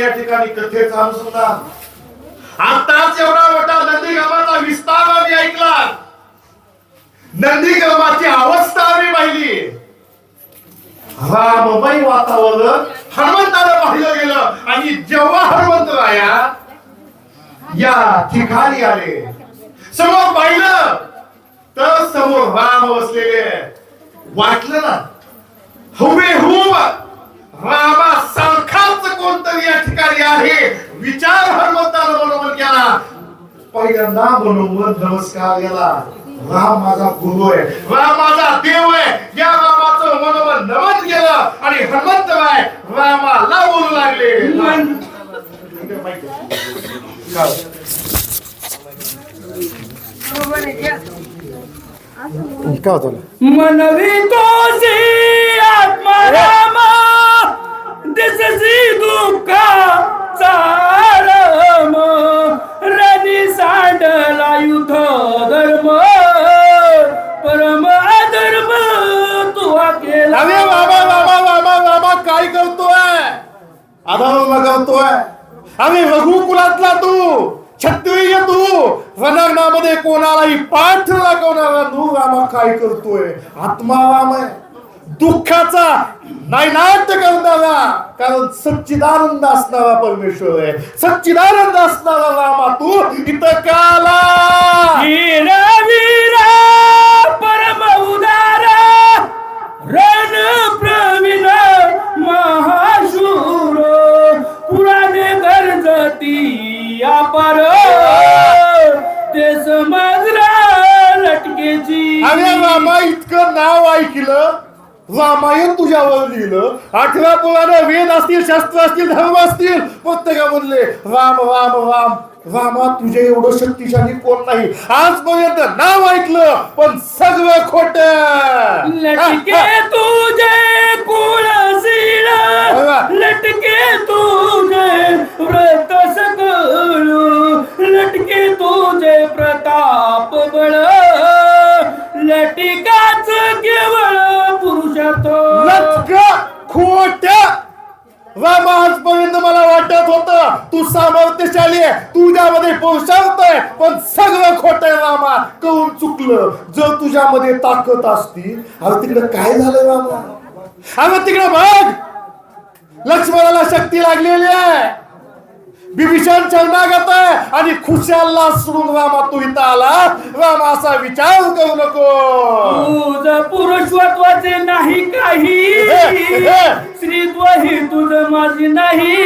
या ठिकाणी कथेच अनुसंधान. आताच एवढा मोठा नंदीग्रामाचा विस्तार आम्ही ऐकला. नंदीग्रामाची अवस्था आम्ही पाहिली. राममय वातावरण हनुमंताला पाहिलं गेलं. आणि जेव्हा हनुमंत राया या ठिकाणी आले समोर पाहिलं तर समोर राम बसलेले वाटलं ना? हुबेहूब रामा सारखाच कोणतरी या ठिकाणी आहे. विचार हनुमंतानं बरोबर केला. पहिल्यांदा मनोमन नमस्कार याला. राम माझा गुरु आहे. राम माझा देव आहे. या रामाचं मनोमन नमन केलं आणि हनुमंतराय रामाला बोलू लागले. काय होतं? मनवी आत्माराम दिससी दुःखा चारम रणी सांडला युद्ध धर्म, परम अधर्म तुवा केला अरे बाबा बाबा बाबा बाबा काय करतोय आधार करतोय अरे रघुकुलातला तू क्षत्रिय तू। रणांगणामध्ये कोणालाही पाठ लागवणारा तू रामा काय करतोय? आत्मा राम आहे. दुःखाचा नाही नाट्य करणारा कारण सच्चिदानंद असणारा परमेश्वर आहे. सच्चिदानंद असणारा रामा तू इथं काला तुझ्यावर लिहिलं अठरा पुराण वेद असतील शास्त्र असतील धर्म असतील. प्रत्येकामधले राम राम राम रामा तुझे एवढं शक्तिशाली कोण नाही? आजपर्यंत नाव ऐकलं पण सगळं खोट. लटके तुझे लटके तुझे व्रत रामा आजपर्यंत मला वाटत होत तू सामर्थ्यशाली आहे तुझ्यामध्ये आहे पण सगळं खोट आहे रामा. करून चुकलं. जर तुझ्यामध्ये ताकद असती अरे तिकडे काय झालं रामा? अरे तिकडे बघ. लक्ष्मणाला शक्ती लागलेली आहे. बिभीषण शरणागत आहे आणि खुशालला सोडून रामा तू इथं आला रामा असा विचार करू नको. पुरुषत्वाचे नाही काही. स्त्रीत्व ही तुझ माझी नाही.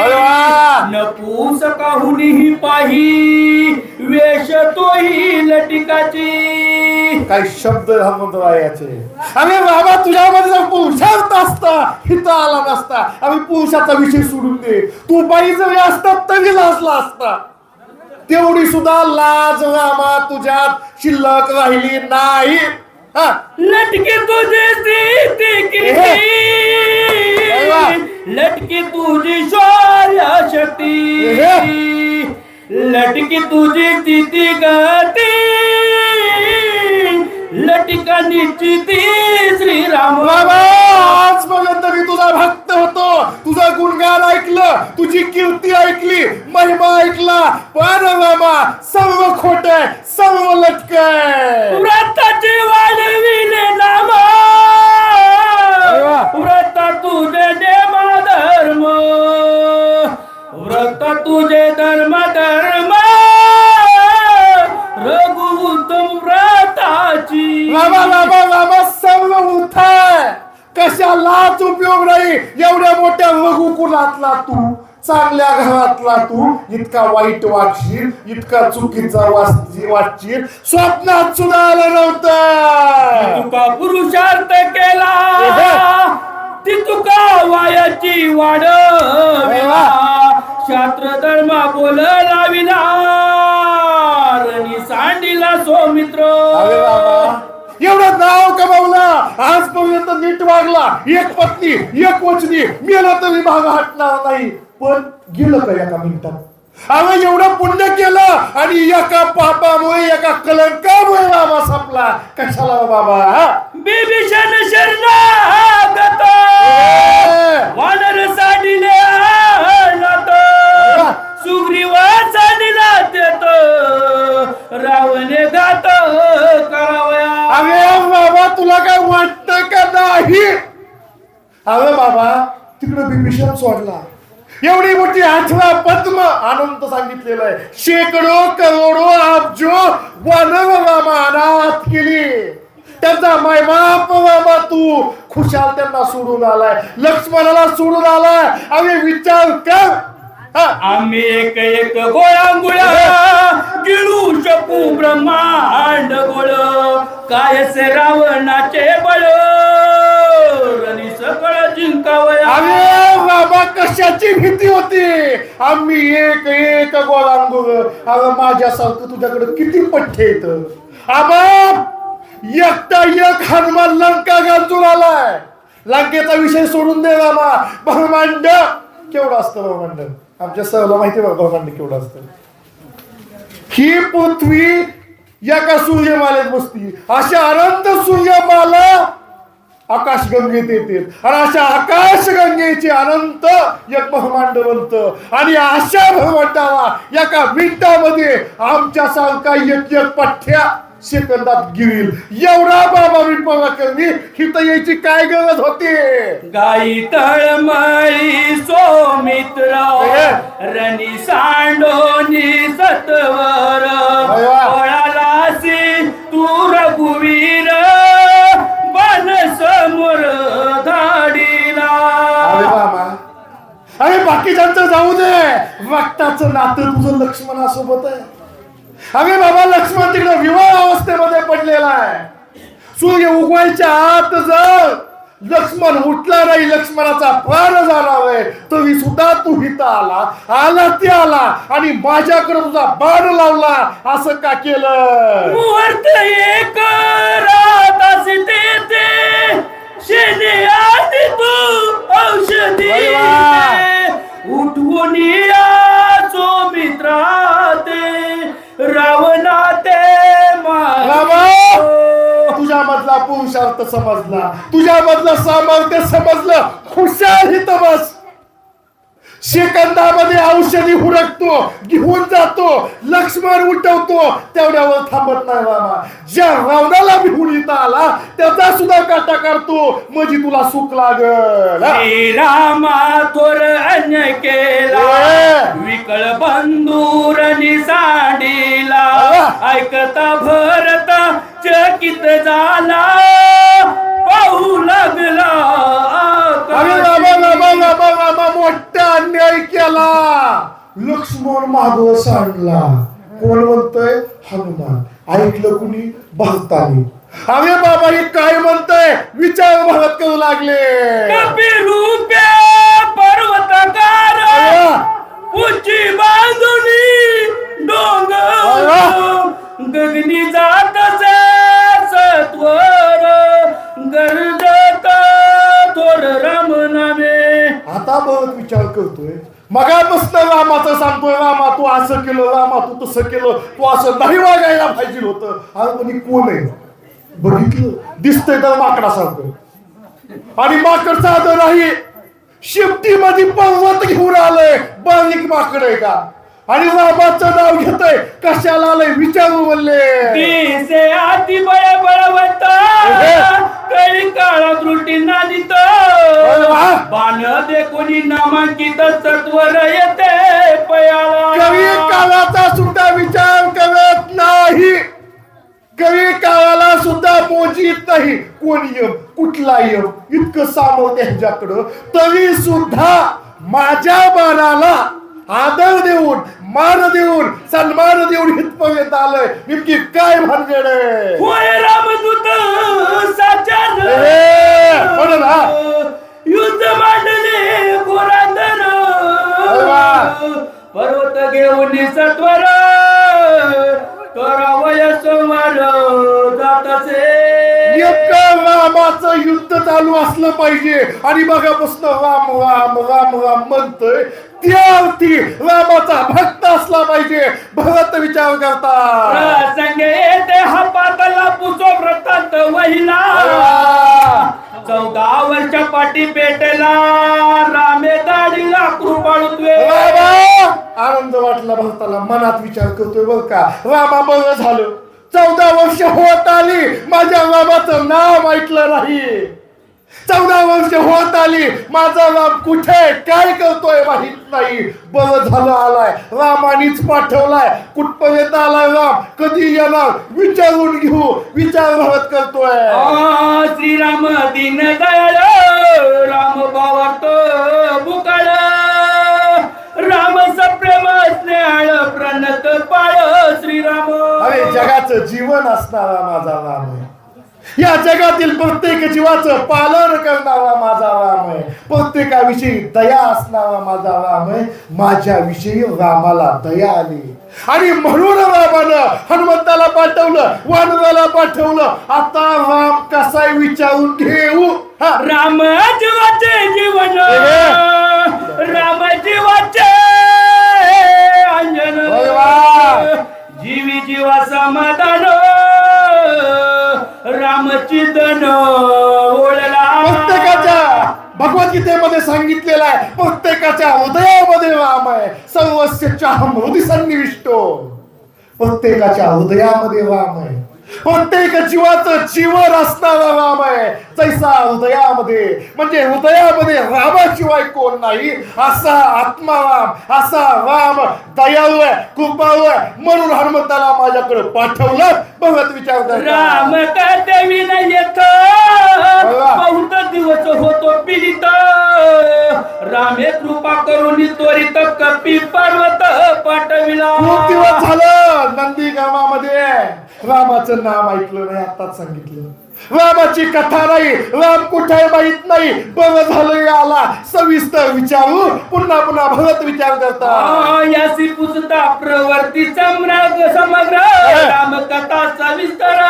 अरे. नपूस काहुनीही पाही. वेश तोही लटिकाची. काही शब्द हनुमंतरायाचे आम्ही बाबा तुझ्यामध्ये जर पुरुषार्थ असता आला नसता आम्ही पुरुषाचा विषय सोडून दे. तू बाई जरी असतात तरी लाजला असता. तेवढी सुद्धा लाज रामा तुझ्यात शिल्लक राहिली नाही. लटके तुझे लटके तुझी शौर्य शक्ती. लटके तुझी स्थिती गती. लटिका निश्चिती श्रीराम बाबा. आजपर्यंत मी तुझा भक्त होतो. तुझा गुणगान ऐकलं. तुझी कीर्ती ऐकली. महिमा ऐकला. पण बाबा सर्व खोट सर्व लटक व्रताची वाढविले नाम. व्रत तुझे नेम धर्म. व्रत तुझे बाबा बाबा सर्व उठाय कशालाच उपयोग नाही? एवढ्या मोठ्या रघुकुलातला तू चांगल्या घरातला तू इतका वाईट वाटशील इतका चुकीचा वाटशील स्वप्नात सुद्धा आलं नव्हतं. तुका पुरुषार्थ केला. ती तुका वायाची वाढ शास्त्र धर्म बोल लाविला सांडिला सौमित्र अरे बाबा. एवढं नाव कमावलं आजपर्यंत नीट वागला एक पत्नी एक वचनी मेला तरी भाग हटणार नाही. पण गेलं का एका मिनिटात? अरे एवढं पुण्य केलं आणि एका पापामुळे एका कलंकामुळे बाबा संपला. कशाला बाबा हा? बिभीषण शरणागत वानर साडिले सुग्रीवाचा दिला साडीला रावणे गात करावया. अरे बाबा तुला काय वाटत का नाही? अरे बाबा तिकडं बिंबिशन सोडला. एवढी मोठी आठवा पद्म आनंद सांगितलेला आहे. शेकडो करोडो अब्जो वनव रामा केली त्यांचा मायबाप बाबा तू खुशाल त्यांना सोडून आलाय. लक्ष्मणाला सोडून आलाय. अरे विचार कर. आम्ही एक एक गोळा गुळा गिळू शकू ब्रह्मांड गोळ. काय से रावणाचे बळ. रणी सकळ जिंकावया. अरे बाबा कशाची भीती होती? आम्ही एक एक गोळांगुळ अगं माझ्यासारखं तुझ्याकडे किती पठ्ठे येत आबा एकटा एक हनुमान लंका गाजून आलाय. लंकेचा विषय सोडून दे बाबा. ब्रह्मांड केवढं असतं ब्रह्मांड? आमच्या सहला माहिती बघा केवढं असतं. ही पृथ्वी एका सूर्यमालेत बसती. अशा अनंत सूर्यमाला आकाश गंगेत येते आणि अशा आकाश गंगेचे अनंत एक ब्रह्मांड बनत. आणि अशा ब्रह्मांडाला एका मिनिटामध्ये आमच्या सारखा एक एक पठ्ठ्या सेकंदात गिरील. एवढा बाबा मी पराक्रमी हिथं यायची काय गरज होती? गाई तळमळी सोमित्र रणी सांडोनी सत्वर. पळालासी तू रघुवीर बन समोर धाडीला. अरे बाबा. अरे बाकीच्यांचं जाऊ दे. रक्ताचं नातं तुझं लक्ष्मणासोबत आहे. अरे बाबा लक्ष्मण तिकडे विवाह अवस्थेमध्ये पडलेला आहे. सूर्य उगवायच्या आत जर लक्ष्मण उठला नाही लक्ष्मणाचा प्राण झाला आहे तरी सुद्धा तू हित आला आला ते आला आणि माझ्याकडे तुझा बाण लावला असं का केलं? पुरुषार्थ समजला. तुझ्या मधलं सामर्थ्य समजलं. खुशाल हित बस सेकंदामध्ये औषधी हुडकतो घेऊन जातो लक्ष्मण उठवतो. तेवढ्यावर थांबत नाही रामा ज्या रावणाला भिवून इथं आला त्याचा सुद्धा काटा काढतो. म्हणजे तुला सुख लागल? श्रीरामा थोर अन्याय केला! विकळ बंधूर निसाडीला! ऐकता भरत चकित झाला. मोठा अन्याय केला. लक्ष्मण माधव सांडला कोण म्हणतोय? हनुमान. ऐकलं कुणी? भक्तानी. अरे बाबा हे काय म्हणतोय? विचार भरत करू लागले. असं केलं रामा तू तसं केलं. तू असं नाही वागायला पाहिजे होतं. अरे ही कोण आहे? बघितलं? दिसतंय तर माकडासारखं. आणि माकड साधं नाही. शिफ्टीमध्ये पर्वत घेऊन आलंय. बारीक माकड आहे का? आणि रामाचं नाव घेतोय. कशाला आलंय? विचारू म्हणले. कळी काळा त्रुटी नादित. बाण दे कोणी नामांकित सत्वर येते कवी पयाला काळाचा सुद्धा विचार करत नाही. कवी काळाला सुद्धा मोजीत नाही. कोण यम कुठला यम इतकं सामर्थ्य ह्याच्याकडं. तरी सुद्धा माझ्या बाणाला आदर देऊन मान देऊन सन्मान देऊन इथपर्यंत आलंय. नेमकी काय भानगड होय रामदूत साचार. म्हणून हा. युद्ध मांडले पुरांदर. पर्वत घेऊन सत्वर. करावय संवार जात असे नेमकं रामाचं युद्ध चालू असलं पाहिजे. आणि बघापासून राम राम राम राम म्हणतोय. त्या अर्थी रामाचा भक्त असला पाहिजे. भरत विचार करता. प्रसंग येते हा पातला पुसो व्रतात वहिला. चौदा वर्ष पाठी पेटला रामे दाढीला कृपाळुत्वे. रामा! आनंद वाटला भक्ताला मनात विचार करतोय बघ का. रामा बरं झालं. चौदा वर्ष होत आली माझ्या रामाचं नाव ऐकलं नाही. चौदा वर्ष होत आली. माझा राम कुठे काय करतोय माहीत नाही. बरं झालं आलाय. रामानीच पाठवलाय. कुठपर्यंत आलाय राम? कधी येणार? विचारून घेऊ. विचार भारत करतोय. श्रीराम दीन दयाळ. राम भावार्थ बुकाळ. राम सप्रेम स्नेहाळ प्रणत पाळ. श्रीराम. अरे जगाचं जीवन असणारा माझा राम आहे. या जगातील प्रत्येक जीवाचं पालन करणारा माझा राम आहे. प्रत्येकाविषयी दया असणारा माझा राम आहे. माझ्याविषयी रामाला दया आली. आणि म्हणून रामानं हनुमंताला पाठवलं वानराला पाठवलं. आता राम कसाय विचारून घेऊ. राम जीवाचे जीवन. राम जीवाचे अंजन. जीवी जीवा समाधान. रामचितन प्रत्येकाच्या भगवद्गीतेमध्ये सांगितलेलं आहे प्रत्येकाच्या हृदयामध्ये राम आहे. सर्वस्य चाहम हृदय सन्निविष्टो. प्रत्येकाच्या हृदयामध्ये राम आहे. प्रत्येक जीवाचं जीवन असणारा राम आहे. जैसा हृदयामध्ये म्हणजे हृदयामध्ये रामाशिवाय कोण नाही. असा आत्माराम असा राम दयाळू आहे कृपाळू आहे. म्हणून हनुमंताला माझ्याकडे पाठवलं. बघत विचार. राम येत. बहुत दिवस होतो पीडित रामे कृपा करून त्वरित कपी पर्वत पाठविला. खूप दिवस झालं. नंदी गावामध्ये. रामाचं नाम ऐकलं नाही आताच सांगितलं. रामाची कथा नाही राम कुठे माहीत नाही. बरं झालं आला सविस्तर विचारू पुन्हा पुन्हा भरत विचार करता यासी पुसता प्रवर्ती सम्राग समग्र. राम कथा सविस्तर.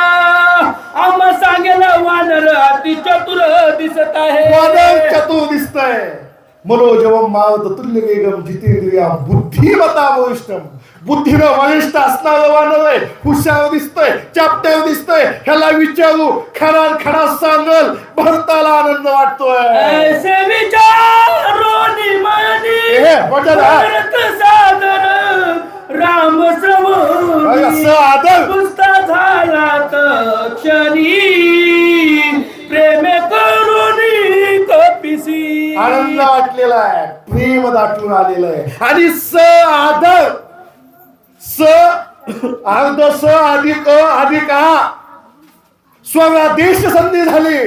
आम सांगेल वानर अति चतुर दिसत आहे. चतुर दिसतंय. मनोजवम मावत तुल्य वेगम जितेंद्रिया बुद्धिमता वरिष्ठम बुद्धीनं वरिष्ठ असणारं आहे हुशार दिसतंय चापट्यावर दिसतंय. ह्याला विचारू खरा खरा सांगल भरताला आनंद वाटतोय. सादर राम आदर. पुस्ता झाला क्षणी. प्रेम कपिसी. आनंद वाटलेला आहे. प्रेम दाटून आलेलं आहे. आणि स आदर. स अर्ध स अधिक अ अधिक आ. स्वरादेश संधी झाली.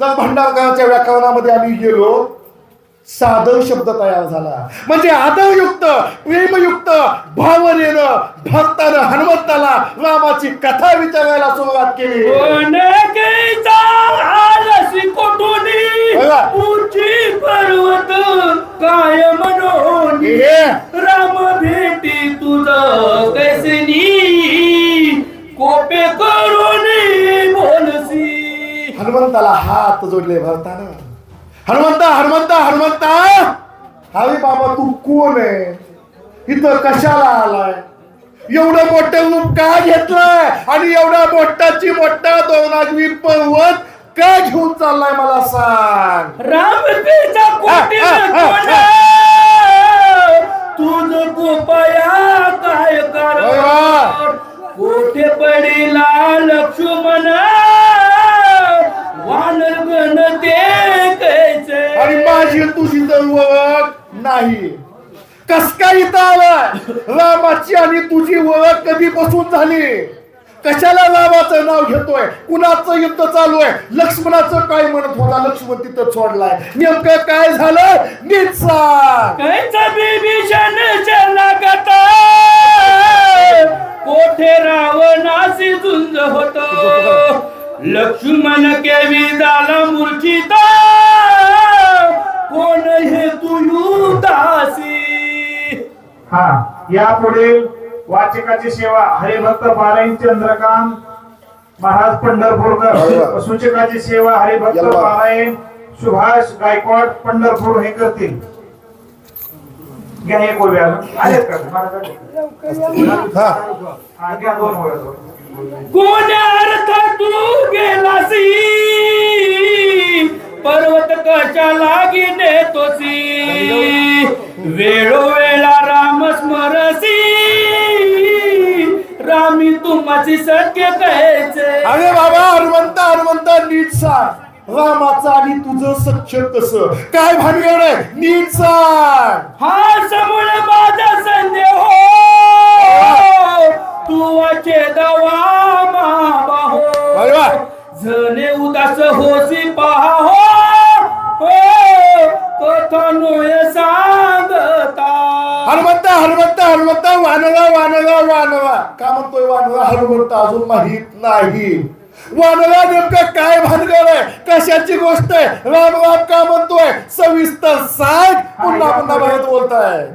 जर भंडारकरांच्या व्याकरणामध्ये आम्ही गेलो सादर शब्द तयार झाला. म्हणजे आदरयुक्त प्रेमयुक्त भावनेनं भक्तानं हनुमंताला रामाची कथा विचारायला सुरुवात केली. कोठुनी. उंची पर्वत काय मनोनी राम भेटी तुझ कैसनी? कोपे बोलसी हनुमंताला हात जोडले भरताना. हनुमंता हनुमंता हनुमंता! अरे बाबा तू कोण आहे? इथं कशाला आलाय? एवढं मोठं रूप का घेतलंय आणि एवढा मोठाची मोठा दोनागवी पर्वत का घेऊन चाललाय मला सांग. राम पेचा तुझ कृपया काय कर. कोठे पडिला लक्ष्मण? वानर गण ते कैसे? आणि माझी तुझी ओळख नाही. कस काय इथं आलाय? रामाची आणि तुझी ओळख कधीपासून झाली? कशाला रामाचं नाव घेतोय? कुणाचं युद्ध चालू आहे? लक्ष्मणाचं काय म्हणत होता? लक्ष्मण तिथं सोडलाय. नेमकं काय झालं कोठे रावणाशी झुंज होत? लक्ष्मण केवी झाला मूर्छित! कोण हे तू दासी? हा यापुढे वाचकाची सेवा हरिभक्त पारायण चंद्रकांत महाराज पंढरपूरकर. सूचकाची सेवा हरिभक्त. पारायण सुभाष गायकवाड पंढरपूर हे करतील. घ्या एक ओव्या अजून. आलेत का? महाराज हा घ्या दोन ओव्या कोण अर्थ तू गेलासी? पर्वत कशा लागी नेतोसी वेळोवेळा राम स्मरसी. रामी तुम्हाची सत्य कहेचे अरे बाबा हनुमंत हनुमंत नीट सांग. रामाचं आणि तुझं सच्च कसं? काय भानगड आहे? नीट सांग. हा समूळ माझा संदेह हो. तू वाचे दवा मामा अरे वा. हो जने उदास होसी वानरा वानरा वानरा का म्हणतोय वानरा हनुमंत अजून माहीत नाही. वानरा नेमकं काय भानगड आहे? कशाची गोष्ट आहे? राम राम का म्हणतोय? सविस्तर सांग पुन्हा पुन्हा बघत बोलताय.